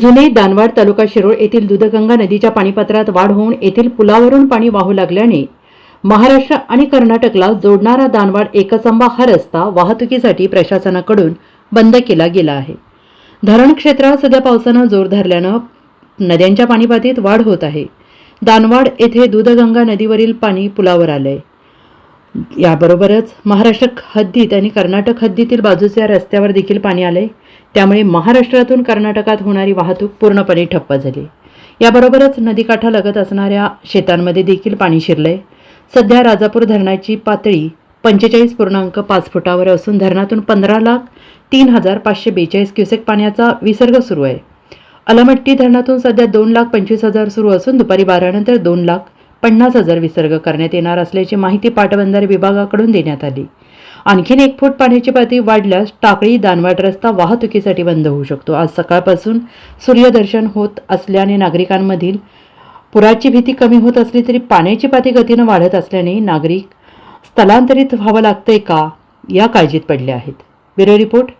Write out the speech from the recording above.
जुने दानवाड तालुका शिरोळ येथील दूधगंगा नदीच्या पाणीपत्रात वाढ होऊन येथील पुलावरून पाणी वाहू लागल्याने महाराष्ट्र आणि कर्नाटकला जोडणारा दानवाड एकसंबा हा रस्ता वाहतुकीसाठी प्रशासनाकडून बंद केला गेला आहे. धरण क्षेत्रात सध्या पावसानं जोर धरल्यानं नद्यांच्या पाणीपातीत वाढ होत आहे. दानवाड येथे दूधगंगा नदीवरील पाणी पुलावर आलंय. याबरोबरच महाराष्ट्र हद्दीत आणि कर्नाटक हद्दीतील बाजूच्या रस्त्यावर देखील पाणी आले. त्यामुळे महाराष्ट्रातून कर्नाटकात होणारी वाहतूक पूर्णपणे ठप्प झाली. याबरोबरच नदीकाठालगत असणाऱ्या शेतांमध्ये देखील पाणी शिरलंय सध्या राजापूर धरणाची पातळी पंचेचाळीस पूर्णांक पाच फुटावर असून धरणातून पंधरा लाख तीन हजार पाचशे बेचाळीस क्युसेक पाण्याचा विसर्ग सुरू आहे. अलमट्टी धरणातून सध्या दोन लाख पंचवीस हजार सुरू असून दुपारी बारानंतर दोन लाख पन्नास हजार विसर्ग करण्यात येणार असल्याची माहिती पाटबंधारे विभागाकडून देण्यात आली. आणखीन एक फूट पाण्याची पातळी वाढल्यास टाकळी दानवाट रस्ता वाहतुकीसाठी बंद होऊ शकतो. आज सकाळपासून सूर्यदर्शन होत असल्याने नागरिकांमधील पुराची भीती कमी होत असली तरी पाण्याची पातळी गतीनं वाढत असल्याने नागरिक स्थलांतरित व्हावं लागतंय का या काळजीत पडले आहेत. Bureau report.